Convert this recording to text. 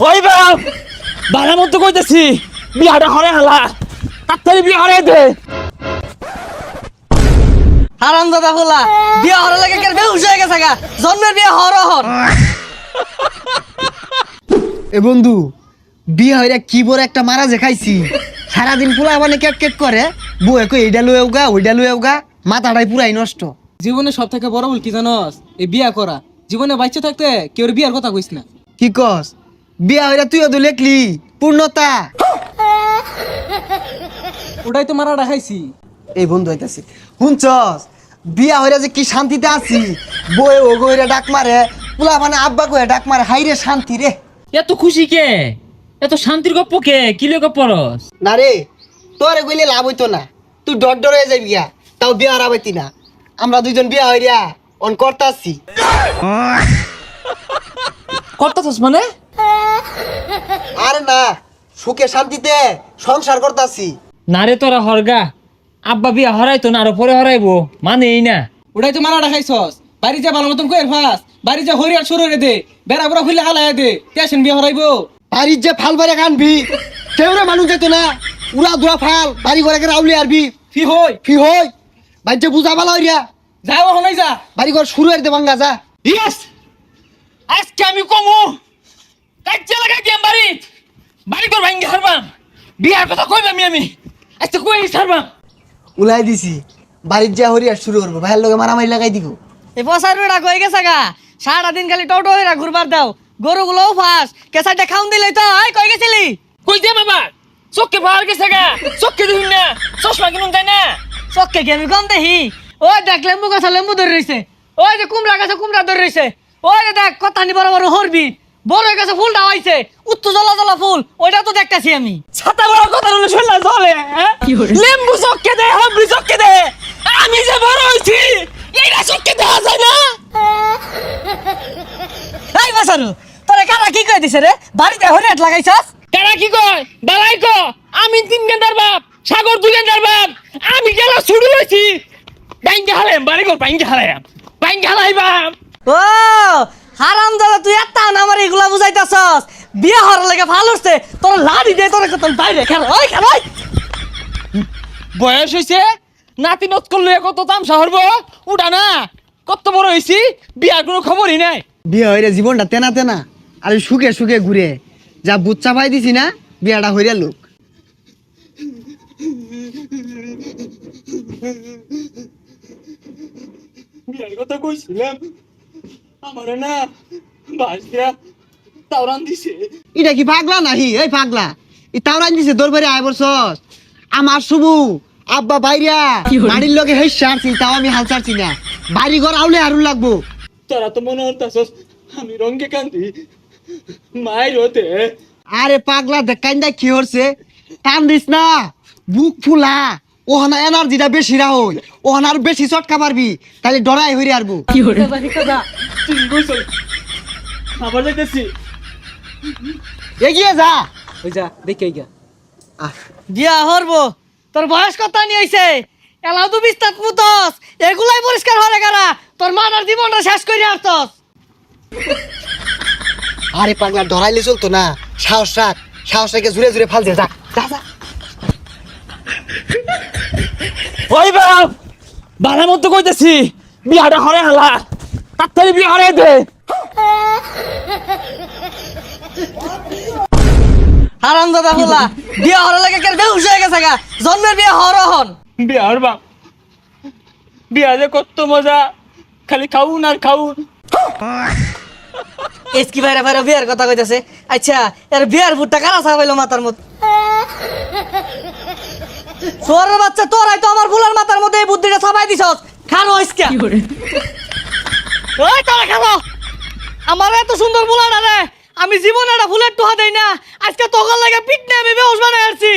ওই বাপ বালা মতো কইতেছি বিয়াটা হরে হালা তাড়াতাড়ি বিয়া হরে দে। হারাম দাদা বিয়া হওয়ার লাগে কেন বেহুশ হয়ে গেছে গা জন্মের বিয়া হর হর এ বন্ধু বিয়ে হইরা কি বড় একটা মারা যে খাইছি? সারাদিন পুরা মানে কেক কেক করে বউ একো এইটা লুয়ে উগা ওইটা লুয়ে উগা মাথাটাই পুরাই নষ্ট। জীবনে সব থেকে বড় ভুল কি জানস? এই বিয়া করা। জীবনে বাচ্চা থাকতে কেউ বিয়ার কথা কইস না। কি কস? বিয়া হইরা তুইও তো লেখলি পূর্ণতা। ওটাই তো মারা রাখাইছি এই বন্ধু হইতাছি শুনছস? বিয়া হইরা যে কি শান্তিতে আছি? বউ ও গইরা ডাক মারে পুলা মানে আব্বা কয়ে ডাক মারে হাইরে শান্তি রে। এত খুশি কে? এত শান্তির গপ্প কে? কি লে গপ্প রস না রে তোরে কইলে লাভ হইতো না। তুই ডর ডর হয়ে যাবি গিয়া তাও বিয়া হারাবাইতি না। আমরা দুইজন বিয়া হইরা অন করতাছি করতেছস মানে? আরে না সুখে শান্তিতে সংসার করতাছি। না রে তোরা হরগা আব্বা বিয়া হরাইতো না আরও পরে হরাইবো মানে এই না। ওটাই তো মারা রাখাইছস বাড়ি যা ভালো মতন কয়ের ফাস বাড়ি যা হরিয়ার শুরু রে দে বেড়া বুড়া খুলে হালাই দে টেনশন বিয়া হরাইবো। বাড়ির যে ফাল বাড়ি কানবি কেউ রে মানুষ যেত না উড়া দুরা ফাল বাড়ি ঘরে করে আউলি আরবি। ফি হই। ফি হই বাড়ি যে বুঝা ভালো হইয়া যাও হনাই যা। বাড়ি ঘর শুরু হইতে ভাঙ্গা যা। ইয়েস আজকে আমি কমু। কাজে লাগাই দিয়াম বাড়ি। বাড়ি তোর ভাঙ্গি হারবাম বিয়ার কথা আমি? আজকে কই হারবাম উলাই দিছি। বাড়ির যা হরিয়া শুরু করব ভাইয়ের লোকে মারামারি লাগাই দিব। এই পচার বেড়া কই গেছে গা? সারাদিন খালি টোটো হইরা ঘুরবার দাও। গরুগুলোও ফাঁস। কেসাইটা খাউন দিলে তো আই কই গেছিলি? কই দে বাবা চোখকে পাওয়ার গেছে গা। চোখকে দিন না। চশমা কিনুন তাই না। চক্কে কি আমি কম দেখি? দেখ লেম্বু গাছ লেম্বু ধরে রইছে। ওই যে কুমড়া গাছে কুমড়া ধরে রইছে। ওই যে দেখ কথা নি বড় বড় হরবি বড় গাছে ফুলটা হইছে উত্তর জ্বলা জ্বলা ফুল ওইটা তো দেখতাছি আমি। ছাতা বড় কথা হলো শুনলা চলে হ্যাঁ? লেম্বু চোখকে দে হাবড়ি চোখকে দে। আমি যে বড় হইছি এইটা চোখকে দেখা যায় না। এই বাসারু তোরে কারা কি কই দিছে রে? বাড়িতে হরিয়াট লাগাইছস? কারা কি কয়? বালাই ক আমি তিন গেন্দার বাপ সাগর দুই গেন্দার বাপ আমি গেলা ছুড়ু লইছি। বাইঙ্গে হালাম বাড়ি কর বাইঙ্গে হালাম বাইঙ্গে হালাইবাম। ও হারাম দাদা তুই এত আমার এগুলা বুঝাইতাছস। বিয়ে হওয়ার লাগে ভালো হচ্ছে। তোর লাড়ি দে তোর তোর বাইরে খেল। ওই খেল ওই। বয়স হইছে? নাতি নত করলে কত তামসা হরব উঠা না। কত বড় হইছি? বিয়ার কোনো খবরই নাই। বিয়ে হইরে জীবনটা তেনা তেনা আর সুখে সুখে ঘুরে। যা বুচ্চা পাই দিছি না বিয়াটা হইরা লোক। বিয়ার কথা কইছিলাম। আমারে না বাস দিয়া তাওরান দিছে। এটা কি পাগলা নাহি? এই পাগলা। ই তাওরান দিছে তোর বাড়ি আয় বলছস। আমার শুভু আব্বা বাইরিয়া বাড়ির লগে তাও আমি হাল ছাড়ছি না। বাড়ি ঘর আউলে আরুন লাগবো। তোরা তো মনে হতাছস আমি রঙ্গে কান্দি মায়ের হতে। আরে পাগলা দেখাইন্দা কি হরছে। টান দিস না বুক ফুলা। ওহানা এনার্জিটা বেশি রা হই ওহানা আর বেশি চটকা পারবি তাহলে ডরাই হইরে আরবো তুই কইছ আবার যাইতেছি এগিয়ে যা। ওই যা দেখে গা আহ, বিয়া হরবো। তোর বয়স কত নিয়ে এলাও তো বিস্তার পুতস। এগুলাই পরিষ্কার হরে গারা তোর মানার জীবনটা শেষ করে আসতস আরে পাগলা ডরাইলে চলতো না। সাহস রাখ। সাহস রেখে জুড়ে জুড়ে ফাল যা। যা, যা। ওই বাপ! বালা মতো কইতেছি। বিয়াটা হরে হালা তাড়াতাড়ি বিয়া হরে দে। হারাম দাদা বলা বিয়া হওয়ার লাগে কেন বেহুশ হয়ে গেছে গা? জন্মের বিয়া হর হন বিয়া হর বাপ বিয়া যে কত মজা খালি খাউন আর খাউন। এসকি ভাইরা ভাইরা বিয়ার কথা কইতাছে? আচ্ছা এর বিয়ার ভুট্টা কারা ছাপাইলো মাথার মধ্যে? সোরের বাচ্চা তোরাই তো আমার ফুলের মাথার মধ্যে এই বুদ্ধিটা ছাপাই দিছস। খানো ইসকা ওই তোরা খাব। আমার এত সুন্দর ফুলাটা রে আমি জীবনে একটা ফুলের টোহা দেই না। আজকে তোকার লাগে পিটনে আমি বেহস বানাই আসছি